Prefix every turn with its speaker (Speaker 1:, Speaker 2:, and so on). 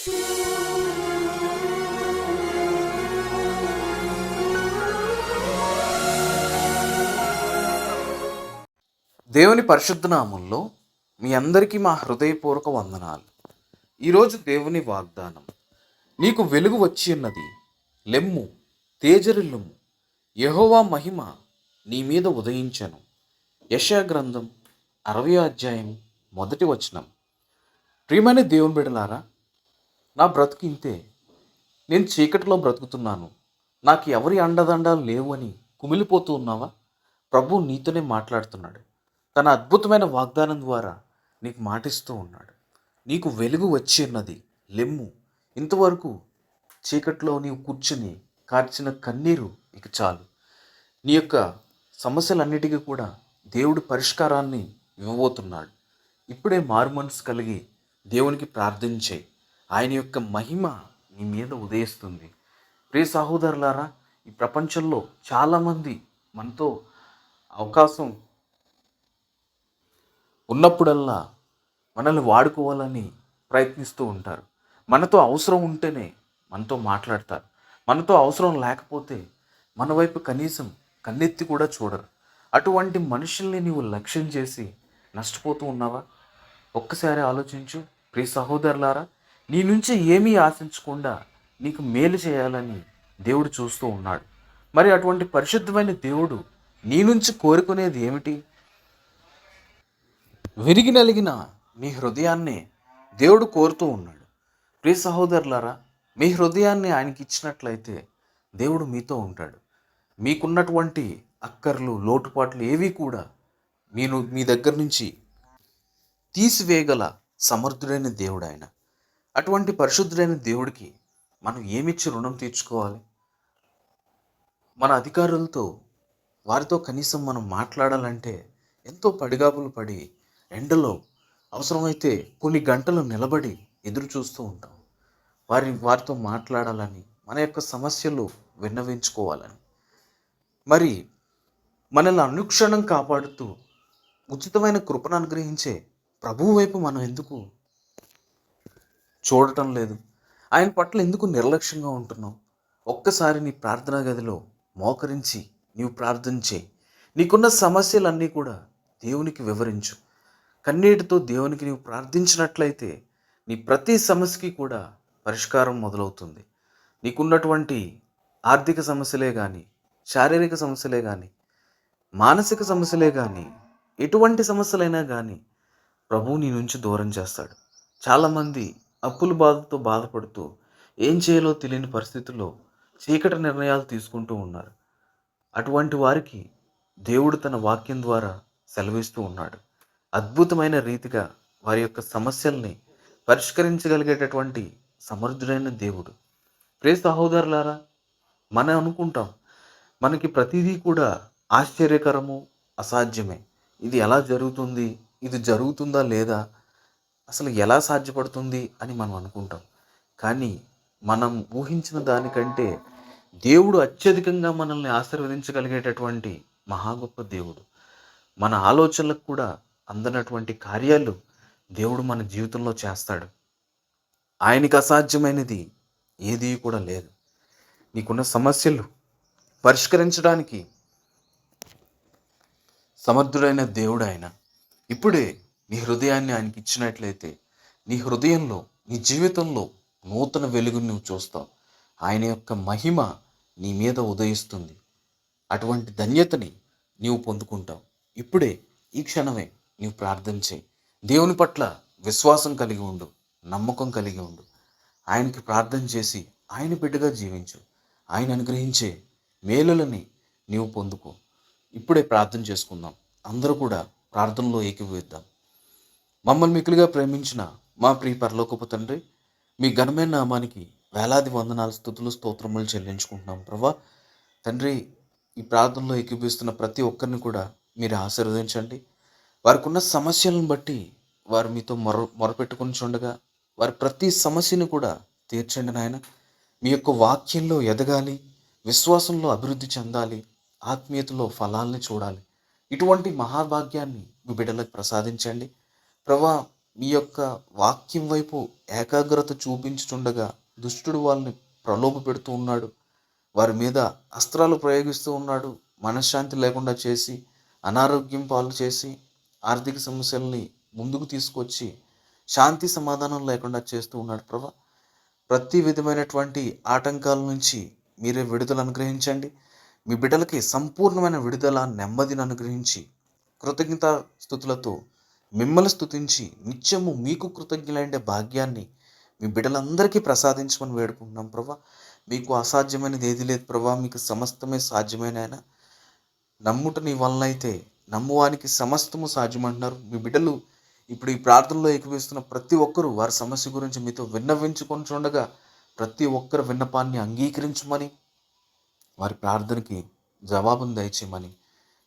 Speaker 1: దేవుని పరిశుద్ధనామంలో మీ అందరికీ మా హృదయపూర్వక వందనాలు. ఈరోజు దేవుని వాగ్దానం నీకు వెలుగు వచ్చి ఉన్నది. లెమ్ము తేజరిల్లుము. యహోవా మహిమ నీ మీద ఉదయించను. యశా గ్రంథం అరవై అధ్యాయం మొదటి వచనం. ప్రియమైన దేవుని బిడలారా నా బ్రతుకు ఇంతే. నేను చీకటిలో బ్రతుకుతున్నాను. నాకు ఎవరి అండదండాలు లేవు అని కుమిలిపోతూ ఉన్నావా? ప్రభు నీతోనే మాట్లాడుతున్నాడు. తన అద్భుతమైన వాగ్దానం ద్వారా నీకు మాటిస్తూ ఉన్నాడు. నీకు వెలుగు వచ్చి ఉన్నది. లెమ్ము. ఇంతవరకు చీకట్లో నీవు కూర్చుని కార్చిన కన్నీరు ఇక చాలు. నీ యొక్క సమస్యలన్నిటికీ కూడా దేవుడు పరిష్కారాన్ని ఇవ్వబోతున్నాడు. ఇప్పుడే మారు మనసు కలిగి దేవునికి ప్రార్థించేయి ఆయన యొక్క మహిమ నీ మీద ఉదయిస్తుంది. ప్రియ సహోదరులారా ఈ ప్రపంచంలో చాలామంది మనతో అవకాశం ఉన్నప్పుడల్లా మనల్ని వాడుకోవాలని ప్రయత్నిస్తూ ఉంటారు. మనతో అవసరం ఉంటేనే మనతో మాట్లాడతారు. మనతో అవసరం లేకపోతే మన వైపు కనీసం కన్నెత్తి కూడా చూడరు. అటువంటి మనుషుల్ని నీవు లక్ష్యం చేసి నష్టపోతూ ఉన్నావా? ఒక్కసారి ఆలోచించు. ప్రియ సహోదరులారా నీ నుంచి ఏమీ ఆశించకుండా నీకు మేలు చేయాలని దేవుడు చూస్తూ ఉన్నాడు. మరి అటువంటి పరిశుద్ధమైన దేవుడు నీ నుంచి కోరుకునేది ఏమిటి? విరిగి నలిగిన మీ హృదయాన్ని దేవుడు కోరుతూ ఉన్నాడు. ప్రియ సహోదరులారా మీ హృదయాన్ని ఆయనకి ఇచ్చినట్లయితే దేవుడు మీతో ఉంటాడు. మీకున్నటువంటి అక్కర్లు లోటుపాట్లు ఏవి కూడా మీను మీ దగ్గర నుంచి తీసివేయగల సమర్థుడైన దేవుడు ఆయన. అటువంటి పరిశుద్ధుడైన దేవుడికి మనం ఏమిచ్చి రుణం తీర్చుకోవాలి? మన అధికారులతో వారితో కనీసం మనం మాట్లాడాలంటే ఎంతో పడిగాపులు పడి ఎండలో అవసరమైతే కొన్ని గంటలు నిలబడి ఎదురు చూస్తూ ఉంటాం. వారి వారితో మాట్లాడాలని మన యొక్క సమస్యలు విన్నవించుకోవాలని. మరి మనల్ని అనుక్షణం కాపాడుతూ ఉచితమైన కృపను అనుగ్రహించే ప్రభువు వైపు మనం ఎందుకు చూడటం లేదు. ఆయన పట్ల ఎందుకు నిర్లక్ష్యంగా ఉంటున్నావు? ఒక్కసారి నీ ప్రార్థనా గదిలో మోకరించి నీవు ప్రార్థన చేయి. నీకున్న సమస్యలన్నీ కూడా దేవునికి వివరించు. కన్నీటితో దేవునికి నీవు ప్రార్థించినట్లయితే నీ ప్రతి సమస్యకి కూడా పరిష్కారం మొదలవుతుంది. నీకున్నటువంటి ఆర్థిక సమస్యలే కానీ శారీరక సమస్యలే కానీ మానసిక సమస్యలే కానీ ఎటువంటి సమస్యలైనా కానీ ప్రభువు నీ నుంచి దూరం చేస్తాడు. చాలామంది అప్పుల బాధతో బాధపడుతూ ఏం చేయాలో తెలియని పరిస్థితుల్లో చీకటి నిర్ణయాలు తీసుకుంటూ ఉన్నారు. అటువంటి వారికి దేవుడు తన వాక్యం ద్వారా సెలవిస్తూ ఉన్నాడు. అద్భుతమైన రీతిగా వారి యొక్క సమస్యల్ని పరిష్కరించగలిగేటటువంటి సమర్థుడైన దేవుడు. ప్రే సహోదరులారా మనం అనుకుంటాం మనకి ప్రతిదీ కూడా ఆశ్చర్యకరము అసాధ్యమే. ఇది ఎలా జరుగుతుంది ఇది జరుగుతుందా లేదా అసలు ఎలా సాధ్యపడుతుంది అని మనం అనుకుంటాం. కానీ మనం ఊహించిన దానికంటే దేవుడు అత్యధికంగా మనల్ని ఆశీర్వదించగలిగేటటువంటి మహా గొప్ప దేవుడు. మన ఆలోచనలకు కూడా అందనటువంటి కార్యాలు దేవుడు మన జీవితంలో చేస్తాడు. ఆయనకి అసాధ్యమైనది ఏదీ కూడా లేదు. నీకున్న సమస్యలు పరిష్కరించడానికి సమర్థుడైన దేవుడు ఆయన. ఇప్పుడే నీ హృదయాన్ని ఆయనకి ఇచ్చినట్లయితే నీ హృదయంలో నీ జీవితంలో నూతన వెలుగును నువ్వు చూస్తావు. ఆయన యొక్క మహిమ నీ మీద ఉదయిస్తుంది. అటువంటి ధన్యతని నీవు పొందుకుంటావు. ఇప్పుడే ఈ క్షణమే నీవు ప్రార్థన చేయి. దేవుని పట్ల విశ్వాసం కలిగి ఉండు నమ్మకం కలిగి ఉండు. ఆయనకి ప్రార్థన చేసి ఆయన బిడ్డగా జీవించు. ఆయన అనుగ్రహించే మేలులని నీవు పొందుకో. ఇప్పుడే ప్రార్థన చేసుకుందాం. అందరూ కూడా ప్రార్థనలో ఏకీవేద్దాం మమ్మల్ని మిక్కులుగా ప్రేమించిన మా ప్రియ పరలోకపు తండ్రి మీ ఘనమైన నామానికి వేలాది వందనాలు స్థుతులు స్తోత్రములు చెల్లించుకుంటున్నాం ప్రభా. తండ్రి ఈ ప్రార్థనలో ఎక్కిపిస్తున్న ప్రతి ఒక్కరిని కూడా మీరు ఆశీర్వదించండి. వారికి ఉన్న సమస్యలను బట్టి వారు మీతో మొర మొరపెట్టుకుని చూడగా వారి ప్రతి సమస్యను కూడా తీర్చండి నాయన. మీ యొక్క వాక్యంలో ఎదగాలి విశ్వాసంలో అభివృద్ధి చెందాలి ఆత్మీయతలో ఫలాల్ని చూడాలి. ఇటువంటి మహాభాగ్యాన్ని మీ బిడ్డలకు ప్రసాదించండి. ప్రభా మీ యొక్క వాక్యం వైపు ఏకాగ్రత చూపించుతుండగా దుష్టుడు వాళ్ళని ప్రలోభ పెడుతూ ఉన్నాడు. వారి మీద అస్త్రాలు ప్రయోగిస్తూ ఉన్నాడు. మనశ్శాంతి లేకుండా చేసి అనారోగ్యం పాలు చేసి ఆర్థిక సమస్యల్ని ముందుకు తీసుకొచ్చి శాంతి సమాధానం లేకుండా చేస్తూ ఉన్నాడు ప్రభా. ప్రతి విధమైనటువంటి ఆటంకాల నుంచి మీరే విడుదల అనుగ్రహించండి. మీ బిడ్డలకి సంపూర్ణమైన విడుదల నెమ్మదిని అనుగ్రహించి కృతజ్ఞత స్థుతులతో మిమ్మల్ని స్థుతించి నిత్యము మీకు కృతజ్ఞులైన భాగ్యాన్ని మీ బిడ్డలందరికీ ప్రసాదించమని వేడుకుంటున్నాం ప్రభా. మీకు అసాధ్యమైనది ఏది లేదు ప్రభా. మీకు సమస్తమే సాధ్యమైన ఆయన నమ్ముట నీ వలన అయితే నమ్మువానికి సమస్తము సాధ్యమంటున్నారు. మీ బిడ్డలు ఇప్పుడు ఈ ప్రార్థనలో ఏకీపిస్తున్న ప్రతి ఒక్కరూ వారి సమస్య గురించి మీతో విన్నవించుకొని చూడగా ప్రతి ఒక్కరి విన్నపాన్ని అంగీకరించమని వారి ప్రార్థనకి జవాబును దయచేయమని